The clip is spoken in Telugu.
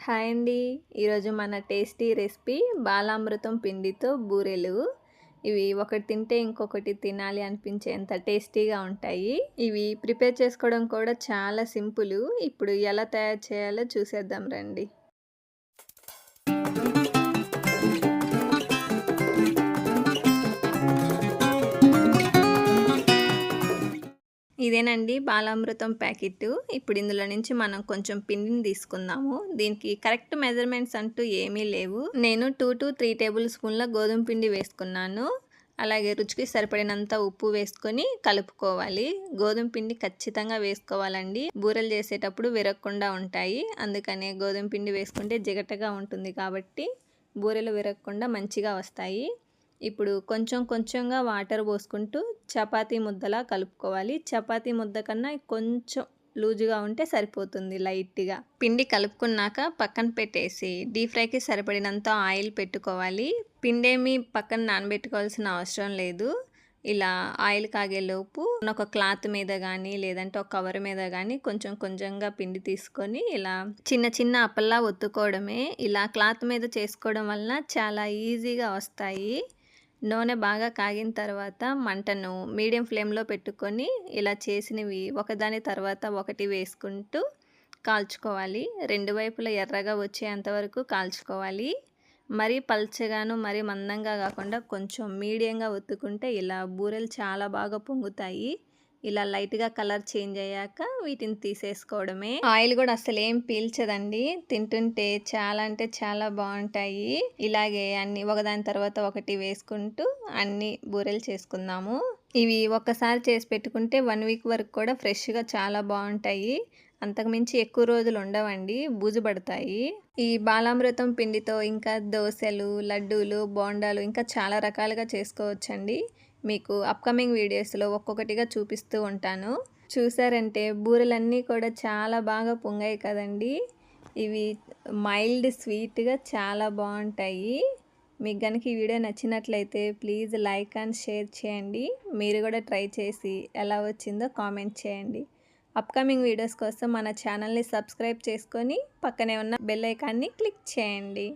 హాయ్ అండి. ఈరోజు మన టేస్టీ రెసిపీ బాలామృతం పిండితో బూరెలు. ఇవి ఒకటి తింటే ఇంకొకటి తినాలి అనిపించేంత టేస్టీగా ఉంటాయి. ఇవి ప్రిపేర్ చేసుకోవడం కూడా చాలా సింపుల్. ఇప్పుడు ఎలా తయారు చేయాలో చూసేద్దాం రండి. ఇదేనండి బాలామృతం ప్యాకెట్. ఇప్పుడు ఇందులో నుంచి మనం కొంచెం పిండిని తీసుకుందాము. దీనికి కరెక్ట్ మెజర్మెంట్స్ అంటూ ఏమీ లేవు. నేను టూ టు త్రీ టేబుల్ స్పూన్ల గోధుమ పిండి వేసుకున్నాను. అలాగే రుచికి సరిపడినంత ఉప్పు వేసుకొని కలుపుకోవాలి. గోధుమ పిండి ఖచ్చితంగా వేసుకోవాలండి. బూరెలు చేసేటప్పుడు విరగకుండా ఉంటాయి. అందుకనే గోధుమ పిండి వేసుకుంటే జిగటగా ఉంటుంది కాబట్టి బూరెలు విరగకుండా మంచిగా వస్తాయి. ఇప్పుడు కొంచెం కొంచెంగా వాటర్ పోసుకుంటూ చపాతీ ముద్దలా కలుపుకోవాలి. చపాతీ ముద్ద కన్నా కొంచెం లూజుగా ఉంటే సరిపోతుంది లైట్గా. పిండి కలుపుకున్నాక పక్కన పెట్టేసి డీప్ ఫ్రైకి సరిపడినంత ఆయిల్ పెట్టుకోవాలి. పిండేమి పక్కన నానబెట్టుకోవాల్సిన అవసరం లేదు. ఇలా ఆయిల్ కాగేలోపు ఒక క్లాత్ మీద కానీ లేదంటే ఒక కవర్ మీద కానీ కొంచెం కొంచెంగా పిండి తీసుకొని ఇలా చిన్న చిన్న అప్పల్లా ఒత్తుకోవడమే. ఇలా క్లాత్ మీద చేసుకోవడం వలన చాలా ఈజీగా వస్తాయి. నూనె బాగా కాగిన తర్వాత మంటను మీడియం ఫ్లేమ్లో పెట్టుకొని ఇలా చేసినవి ఒకదాని తర్వాత ఒకటి వేసుకుంటూ కాల్చుకోవాలి. రెండు వైపులా ఎర్రగా వచ్చేంత వరకు కాల్చుకోవాలి. మరీ పల్చగాను మరీ మందంగా కాకుండా కొంచెం మీడియంగా ఒత్తుకుంటే ఇలా బూరెలు చాలా బాగా పొంగుతాయి. ఇలా లైట్గా కలర్ చేంజ్ అయ్యాక వీటిని తీసేసుకోవడమే. ఆయిల్ కూడా అసలు ఏం పీల్చదండి. తింటుంటే చాలా అంటే చాలా బాగుంటాయి. ఇలాగే అన్ని ఒకదాని తర్వాత ఒకటి వేసుకుంటూ అన్ని బూరెలు చేసుకుందాము. ఇవి ఒక్కసారి చేసి పెట్టుకుంటే వన్ వీక్ వరకు కూడా ఫ్రెష్గా చాలా బాగుంటాయి. అంతకుమించి ఎక్కువ రోజులు ఉండవండి. బూజు పడతాయి. ఈ బాలామృతం పిండితో ఇంకా దోశలు లడ్డూలు బోండాలు ఇంకా చాలా రకాలుగా చేసుకోవచ్చండి. మీకు అప్కమింగ్ వీడియోస్లో ఒక్కొక్కటిగా చూపిస్తూ ఉంటాను. చూసారంటే బూరెలన్నీ కూడా చాలా బాగా పొంగాయి కదండి. ఇవి మైల్డ్ స్వీట్గా చాలా బాగుంటాయి. మీకు కనుక ఈ వీడియో నచ్చినట్లయితే ప్లీజ్ లైక్ అండ్ షేర్ చేయండి. మీరు కూడా ట్రై చేసి ఎలా వచ్చిందో కామెంట్ చేయండి. అప్కమింగ్ వీడియోస్ కోసం మన ఛానల్ని సబ్స్క్రైబ్ చేసుకొని పక్కనే ఉన్న బెల్ ఐకాన్ని క్లిక్ చేయండి.